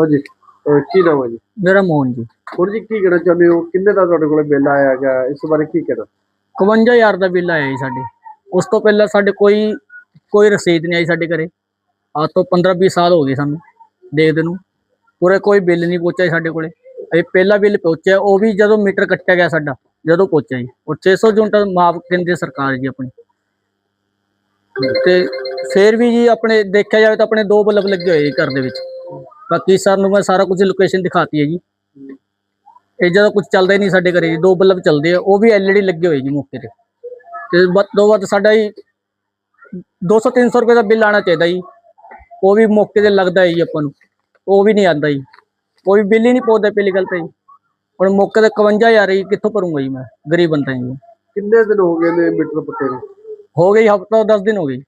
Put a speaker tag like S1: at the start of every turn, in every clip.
S1: ਹਾਂਜੀ। ਅਹ ਕੀ ਨਾਮ ਹੈ ਜੀ?
S2: ਮੇਰਾ ਮੋਹਨ ਜੀ।
S1: ਹੋਰ ਜੀ ਕੀ ਕਹਿਣਾ ਚਾਹੁੰਦੇ ਹੋ? ਕਿੰਨੇ ਦਾ ਤੁਹਾਡੇ ਕੋਲੇ ਬਿੱਲ ਆਇਆ ਹੈਗਾ? ਇਸ ਬਾਰੇ ਕੀ ਕਹਿਣਾ?
S2: 51000 ਦਾ ਬਿੱਲ ਆਇਆ ਜੀ ਸਾਡੇ। ਉਸ ਤੋਂ ਪਹਿਲਾਂ ਸਾਡੇ ਕੋਈ ਕੋਈ ਰਸੀਦ ਨਹੀਂ ਆਈ ਸਾਡੇ ਘਰੇ। ਅੱਜ ਤੋਂ 15 20 ਸਾਲ ਹੋ ਗਏ ਸਾਨੂੰ ਦੇਖਦੇ ਨੂੰ। ਪੂਰੇ ਕੋਈ ਬਿੱਲ ਨਹੀਂ ਪਹੁੰਚਿਆ ਜੀ ਸਾਡੇ ਕੋਲੇ। ਇਹ ਪਹਿਲਾ ਬਿੱਲ ਪਹੁੰਚਿਆ ਉਹ ਵੀ ਜਦੋਂ ਮੀਟਰ ਕੱਟਿਆ ਗਿਆ ਸਾਡਾ ਜਦੋਂ ਪਹੁੰਚਿਆ ਜੀ। ਉਹ 600 ਯੂਨਿਟ ਮਾਫ ਕਹਿੰਦੇ ਸਰਕਾਰ ਜੀ ਆਪਣੀ। ਤੇ ਫੇਰ ਵੀ ਜੀ ਆਪਣੇ ਦੇਖਿਆ ਜਾਵੇ ਤਾਂ ਆਪਣੇ ਦੋ ਬਲਬ ਲੱਗੇ ਹੋਏ ਜੀ ਘਰ ਦੇ ਵਿੱਚ। ਬਾਕੀ ਸਰ ਨੂੰ ਮੈਂ ਸਾਰਾ ਕੁਝ ਲੋਕੇਸ਼ਨ ਦਿਖਾਤੀ ਹੈ ਜੀ। ਇਹ ਜਦੋਂ ਕੁਝ ਚੱਲਦਾ ਹੀ ਨਹੀਂ ਸਾਡੇ ਘਰੇ ਜੀ ਦੋ ਬਲਬ ਚੱਲਦੇ ਆ ਉਹ ਵੀ ਐਲਈਡੀ ਲੱਗੇ ਹੋਏ ਜੀ ਮੌਕੇ ਤੇ। ਤੇ ਤੋਂ ਵੱਧ ਸਾਡਾ ਹੀ 200 300 ਰੁਪਏ ਦਾ ਬਿੱਲ ਆਣਾ ਚਾਹੀਦਾ ਜੀ। ਉਹ ਵੀ ਮੌਕੇ ਤੇ ਲੱਗਦਾ ਹੈ ਜੀ ਆਪਾਂ ਨੂੰ ਉਹ ਵੀ ਨਹੀਂ ਆਂਦਾ ਜੀ। ਕੋਈ ਬਿੱਲ ਹੀ ਨਹੀਂ ਪਹੁੰਚਦਾ ਪਹਿਲੀ ਗੱਲ ਤਾਂ ਜੀ। ਹੁਣ ਮੌਕੇ ਤੇ 51000 ਹੀ ਕਿੱਥੋਂ ਭਰੂੰਗਾ ਜੀ ਮੈਂ ਗਰੀਬ ਬੰਦਾ ਜੀ।
S1: ਕਿੰਨੇ ਦਿਨ ਹੋ ਗਏ ਨੇ ਮੀਟਰ ਪੱਟੇ ਨੂੰ?
S2: ਹੋ ਗਈ ਹਫਤਾ 10 ਦਿਨ ਹੋ ਗਈ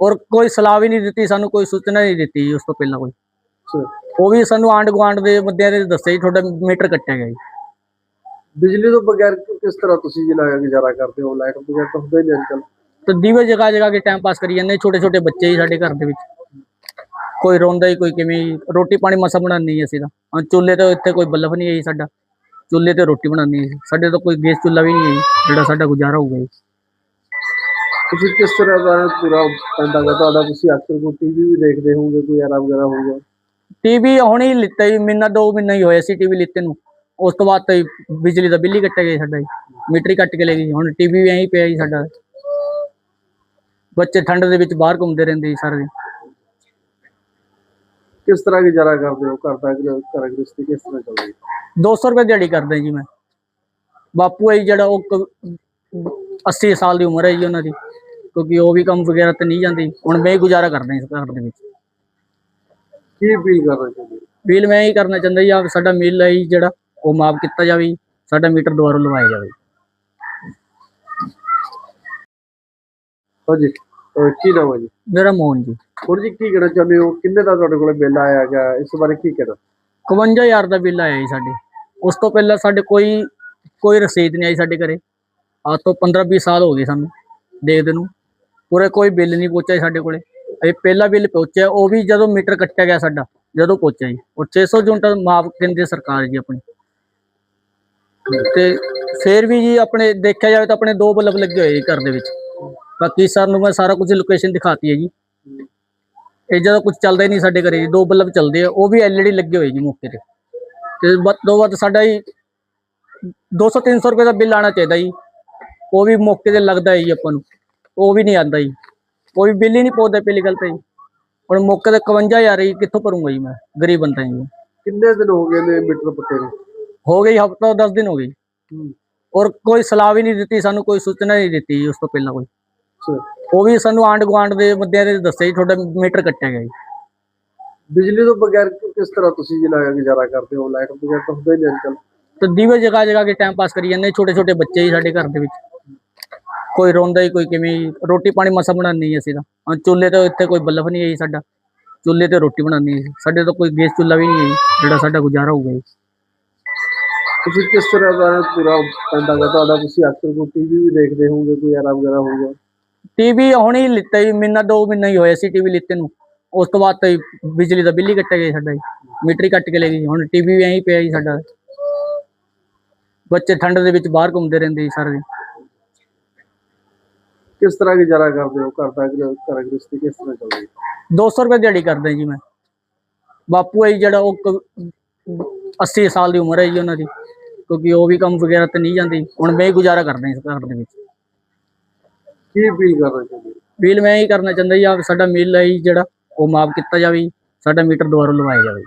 S2: ਔਰ ਕੋਈ ਸਲਾਹ ਵੀ ਨਹੀਂ ਦਿੱਤੀ ਸਾਨੂੰ ਕੋਈ ਸੂਚਨਾ ਨਹੀਂ ਦਿੱਤੀ ਜੀ ਉਸ ਤੋਂ ਪਹਿਲਾਂ ਕੋਈ। ਉਹ ਵੀ ਸਾਨੂੰ ਆਂਡ ਗੁਆਂਢ ਦੇ ਬੰਦਿਆਂ ਨੇ ਦੱਸਿਆ ਜੀ ਤੁਹਾਡਾ ਮੀਟਰ ਕੱਟਿਆ ਗਿਆ ਜੀ।
S1: ਬਿਜਲੀ ਤੋਂ ਬਗੈਰ ਕਿਸ ਤਰ੍ਹਾਂ ਤੁਸੀਂ ਜਿਹੜਾ ਗੁਜ਼ਾਰਾ ਕਰਦੇ ਹੋ? ਲਾਈਟ ਬਗੈਰ ਤਾਂ ਹੁੰਦਾ ਹੀ ਨਹੀਂ ਅੱਜਕੱਲ
S2: ਤੇ ਦੀਵੇ ਜਗਾ ਜਗਾ ਕੇ ਟਾਈਮ ਪਾਸ ਕਰੀ ਜਾਂਦੇ ਛੋਟੇ ਛੋਟੇ ਬੱਚੇ ਹੀ ਸਾਡੇ ਘਰ ਦੇ ਵਿੱਚ। ਕੋਈ ਰੋਂਦਾ ਹੀ ਕੋਈ ਕਿਵੇਂ। ਰੋਟੀ ਪਾਣੀ ਮਸਾ ਬਣਾਉਣੀ ਅਸੀਂ ਤਾਂ। ਚੁੱਲ੍ਹੇ ਤੇ ਇੱਥੇ ਕੋਈ ਬਲਬ ਨਹੀਂ ਹੈ ਸਾਡਾ। ਚੁੱਲ੍ਹੇ ਤੇ ਰੋਟੀ ਬਣਾਉਣੀ ਹੈ ਸਾਡੇ ਤਾਂ ਕੋਈ ਗੈਸ ਚੁੱਲ੍ਹਾ ਵੀ ਨਹੀਂ ਹੈ ਜਿਹੜਾ ਸਾਡਾ ਗੁਜ਼ਾਰਾ ਹੋਊਗਾ ਜੀ।
S1: ਤੁਸੀਂ ਕਿਸ ਤਰ੍ਹਾਂ ਦਾ ਪੂਰਾ ਪੈਂਦਾ ਗਾ ਤੁਹਾਡਾ ਤੁਸੀਂ ਅਕਸਰ ਕੋਈ ਟੀਵੀ ਵੀ ਦੇਖਦੇ ਹੋਵੋਗੇ ਕੋਈ ਐਰਾ ਵਗੈਰਾ ਹੋਊਗਾ?
S2: ਟੀਵੀ ਹੁਣ ਹੀ ਲਿੱਤਾ ਮਹੀਨਾ ਦੋ ਮਹੀਨਾ ਹੀ ਹੋਇਆ ਸੀ ਟੀਵੀ ਲਿੱਤੇ ਨੂੰ। ਉਸ ਤੋਂ ਬਾਅਦ ਤਾਂ ਬਿਜਲੀ ਦਾ ਬਿੱਲ ਹੀ ਕੱਟਿਆ ਗਿਆ ਸਾਡਾ ਜੀ। ਮੀਟਰ ਹੀ ਕੱਟ ਕੇ ਲੈ ਗਈ ਹੁਣ ਟੀਵੀ ਵੀ ਐਂ ਪਿਆ ਜੀ ਸਾਡਾ। ਬੱਚੇ ਠੰਡ ਦੇ ਵਿੱਚ ਬਾਹਰ ਘੁੰਮਦੇ ਰਹਿੰਦੇ ਜੀ ਸਾਰੇ ਦਿਨ।
S1: ਕਿਸ ਤਰ੍ਹਾਂ ਗੁਜ਼ਾਰਾ ਕਰਦੇ ਹੋ? ਘਰ ਦਾ ਘਰ ਗ੍ਰਸਤੀ ਕਿਸ ਤਰ੍ਹਾਂ ਚੱਲਦੀ ਹੈ?
S2: 200 ਰੁਪਏ ਦਿਹਾੜੀ ਕਰਦਾ ਜੀ ਮੈਂ। ਬਾਪੂ ਹੈ ਜਿਹੜਾ ਉਹ ਕ- 80 ਸਾਲ ਦੀ ਉਮਰ ਹੈ ਜੀ ਉਹਨਾਂ ਦੀ। ਕਿਉਂਕਿ ਉਹ ਵੀ ਕੰਮ ਵਗੈਰਾ ਤੇ ਨਹੀਂ ਜਾਂਦੀ ਹੁਣ ਮੈਂ ਹੀ ਗੁਜ਼ਾਰਾ ਕਰਦਾ ਇਸ ਘਰ ਦੇ ਵਿੱਚ।
S1: ਕੀ ਅਪੀਲ ਕਰਨਾ ਚਾਹੁੰਦੇ ਹੋ?
S2: ਬਿੱਲ ਮੈਂ ਹੀ ਕਰਨਾ ਚਾਹੁੰਦਾ ਜੀ ਆ ਸਾਡਾ ਮਿਲ ਹੈ ਜੀ ਜਿਹੜਾ ਉਹ ਮਾਫ ਕੀਤਾ ਜਾਵੇ ਜੀ। ਸਾਡਾ ਮੀਟਰ ਦੁਬਾਰਾ ਲਵਾਇਆ ਜਾਵੇ।
S1: ਹਾਂਜੀ ਅਹ ਕੀ ਨਾਮ ਹੈ ਜੀ?
S2: ਮੇਰਾ ਮੋਹਨ ਜੀ।
S1: ਹੋਰ ਜੀ ਕੀ ਕਹਿਣਾ ਚਾਹੁੰਦੇ ਹੋ? ਕਿੰਨੇ ਦਾ ਤੁਹਾਡੇ ਕੋਲੇ ਬਿੱਲ ਆਇਆ ਹੈਗਾ ਇਸ ਬਾਰੇ ਕੀ ਕਹਿਣਾ?
S2: 51000 ਦਾ ਬਿੱਲ ਆਇਆ ਜੀ ਸਾਡੇ। ਉਸ ਤੋਂ ਪਹਿਲਾਂ ਸਾਡੇ ਕੋਈ ਕੋਈ ਰਸੀਦ ਨਹੀਂ ਆਈ ਸਾਡੇ ਘਰੇ। ਅੱਜ ਤੋਂ 15 20 ਸਾਲ ਹੋ ਗਏ ਸਾਨੂੰ ਦੇਖਦੇ ਨੂੰ। ਪੂਰੇ ਕੋਈ ਬਿੱਲ ਨਹੀਂ ਪਹੁੰਚਿਆ ਜੀ ਸਾਡੇ ਕੋਲੇ। ਇਹ ਪਹਿਲਾ ਬਿੱਲ ਪਹੁੰਚਿਆ, ਉਹ ਵੀ ਜਦੋਂ ਮੀਟਰ ਕੱਟਿਆ ਗਿਆ ਸਾਡਾ, ਜਦੋਂ ਪਹੁੰਚਿਆ ਜੀ। ਉਹ 600 ਯੂਨਿਟ ਮਾਫ ਕਹਿੰਦੇ ਸਰਕਾਰ ਜੀ ਆਪਣੀ। ਤੇ ਫੇਰ ਵੀ ਜੀ ਆਪਣੇ ਦੇਖਿਆ ਜਾਵੇ ਤਾਂ ਆਪਣੇ ਦੋ ਬਲਬ ਲੱਗੇ ਹੋਏ ਜੀ ਘਰ ਦੇ ਵਿੱਚ। ਬਾਕੀ ਸਰ ਨੂੰ ਮੈਂ ਸਾਰਾ ਕੁਝ ਲੋਕੇਸ਼ਨ ਦਿਖਾਤੀ ਹੈ ਜੀ। ਇਹ ਜਦੋਂ ਕੁਝ ਚੱਲਦਾ ਹੀ ਨਹੀਂ ਸਾਡੇ ਘਰੇ ਜੀ, ਦੋ ਬਲਬ ਚੱਲਦੇ ਆ, ਉਹ ਵੀ ਐਲਈਡੀ ਲੱਗੇ ਹੋਏ ਜੀ ਮੌਕੇ ਤੇ। ਤੇ ਵੱਧ ਤੋਂ ਵੱਧ ਸਾਡਾ ਹੀ 200 300 ਰੁਪਏ ਦਾ ਬਿੱਲ ਆਣਾ ਚਾਹੀਦਾ ਜੀ। ਉਹ ਵੀ ਮੌਕੇ ਤੇ ਲੱਗਦਾ ਹੈ ਜੀ ਆਪਾਂ ਨੂੰ, ਉਹ ਵੀ ਨਹੀਂ ਆਂਦਾ ਜੀ। ਕੋਈ ਬਿੱਲ ਹੀ ਨਹੀਂ ਪਹੁੰਚਦਾ ਪਹਿਲੀ ਗੱਲ ਤਾਂ ਜੀ ਹੁਣ ਮੌਕੇ ਤੇ 51000 ਹੀ ਕਿੱਥੋਂ ਭਰੂੰਗਾ ਜੀ ਮੈਂ ਗਰੀਬ ਬੰਦਾ ਜੀ
S1: ਕਿੰਨੇ ਦਿਨ ਹੋ ਗਏ ਨੇ ਮੀਟਰ ਪੱਟੇ ਨੂੰ?
S2: ਹੋ ਗਈ ਹਫਤਾ 10 ਦਿਨ ਹੋ ਗਈ ਔਰ ਕੋਈ ਸਲਾਹ ਵੀ ਨਹੀਂ ਦਿੱਤੀ ਸਾਨੂੰ ਕੋਈ ਸੂਚਨਾ ਨਹੀਂ ਦਿੱਤੀ ਜੀ ਉਸ ਤੋਂ ਪਹਿਲਾਂ ਕੋਈ। ਉਹ ਵੀ ਸਾਨੂੰ ਆਂਡ ਗੁਆਂਢ ਦੇ ਬੰਦਿਆਂ ਨੇ ਦੱਸਿਆ ਜੀ ਤੁਹਾਡਾ ਮੀਟਰ ਕੱਟਿਆ ਗਿਆ ਜੀ।
S1: ਬਿਜਲੀ ਤੋਂ ਬਗੈਰ ਕਿਸ ਤਰ੍ਹਾਂ ਤੁਸੀਂ ਜਿਹੜਾ ਗੁਜ਼ਾਰਾ ਕਰਦੇ ਹੋ? ਲਾਈਟ ਬਗੈਰ ਤਾਂ ਹੁੰਦਾ ਹੀ ਨਹੀਂ ਅੱਜਕੱਲ
S2: ਤੇ ਦੀਵੇ ਜਗਾ ਜਗਾ ਕੇ ਟਾਈਮ ਪਾਸ ਕਰੀ ਜਾਂਦੇ ਛੋਟੇ ਛੋਟੇ ਬੱਚੇ ਹੀ ਸਾਡੇ ਘਰ ਦੇ ਵਿੱਚ। ਕੋਈ ਰੋਂਦਾ ਹੀ ਕੋਈ ਕਿਵੇਂ ਹੀ। ਰੋਟੀ ਪਾਣੀ ਮਸਾ ਬਣਾਉਣੀ ਅਸੀਂ ਤਾਂ। ਹਾਂ ਚੁੱਲ੍ਹੇ ਤੇ ਇੱਥੇ ਕੋਈ ਬਲਬ ਨਹੀਂ ਹੈ ਜੀ ਸਾਡਾ। ਚੁੱਲ੍ਹੇ ਤੇ ਰੋਟੀ ਬਣਾਉਣੀ ਹੈ ਸਾਡੇ ਤਾਂ ਕੋਈ ਗੈਸ ਚੁੱਲ੍ਹਾ ਵੀ ਨਹੀਂ ਹੈ ਜੀ, ਜਿਹੜਾ ਸਾਡਾ ਗੁਜ਼ਾਰਾ ਹੋਊਗਾ ਜੀ।
S1: ਤੁਸੀਂ ਕਿਸ ਤਰ੍ਹਾਂ ਦਾ ਪੂਰਾ ਪੈਂਦਾ ਗਾ ਤੁਹਾਡਾ ਤੁਸੀਂ ਅਕਸਰ ਕੋਈ ਟੀਵੀ ਵੀ ਦੇਖਦੇ ਹੋਵੋਗੇ ਕੋਈ ਐਰਾ ਵਗੈਰਾ ਹੋਊਗਾ?
S2: ਟੀਵੀ ਹੁਣ ਹੀ ਲਿੱਤਾ ਜੀ ਮਹੀਨਾ ਦੋ ਮਹੀਨਾ ਹੀ ਹੋਇਆ ਸੀ ਟੀਵੀ ਲਿੱਤੇ ਨੂੰ। ਉਸ ਤੋਂ ਬਾਅਦ ਤਾਂ ਜੀ ਬਿਜਲੀ ਦਾ ਬਿੱਲ ਹੀ ਕੱਟਿਆ ਗਿਆ ਸਾਡਾ ਜੀ। ਮੀਟਰ ਹੀ ਕੱਟ ਕੇ ਲੈ ਗਈ ਹੁਣ ਟੀਵੀ ਵੀ ਐਂ ਪਿਆ ਜੀ ਸਾਡਾ। ਬੱਚੇ ਠੰਡ ਦੇ ਵਿੱਚ ਬਾਹਰ ਘੁੰਮਦੇ ਰਹਿੰਦੇ ਜੀ ਸਾਰੇ ਦਿਨ।
S1: ਕਿਸ ਤਰ੍ਹਾਂ ਗੁਜ਼ਾਰਾ ਕਰਦੇ ਹੋ? ਘਰ ਦਾ ਘਰ ਗ੍ਰਸਤੀ ਕਿਸ ਤਰ੍ਹਾਂ ਚੱਲਦੀ ਹੈ
S2: 200 ਰੁਪਏ ਦਿਹਾੜੀ ਕਰਦਾ ਜੀ ਮੈਂ। ਬਾਪੂ ਹੈ ਜੀ ਜਿਹੜਾ ਉਹ ਕ- 80 ਸਾਲ ਦੀ ਉਮਰ ਹੈ ਜੀ ਉਹਨਾਂ ਦੀ। ਕਿਉਂਕਿ ਉਹ ਵੀ ਕੰਮ ਵਗੈਰਾ ਤੇ ਨਹੀਂ ਜਾਂਦੀ। ਹੁਣ ਮੈਂ ਹੀ ਗੁਜ਼ਾਰਾ ਕਰਦਾ ਇਸ ਘਰ ਦੇ ਵਿੱਚ।
S1: ਕੀ ਅਪੀਲ ਕਰਨਾ ਚਾਹੁੰਦੇ ਹੋ
S2: ਬਿੱਲ ਮੈਂ ਹੀ ਕਰਨਾ ਚਾਹੁੰਦਾ ਜੀ ਆ ਸਾਡਾ ਮਿਲ ਹੈ ਜੀ ਜਿਹੜਾ ਉਹ ਮਾਫ ਕੀਤਾ ਜਾਵੇ ਜੀ। ਸਾਡਾ ਮੀਟਰ ਦੁਬਾਰਾ ਲਵਾਇਆ ਜਾਵੇ।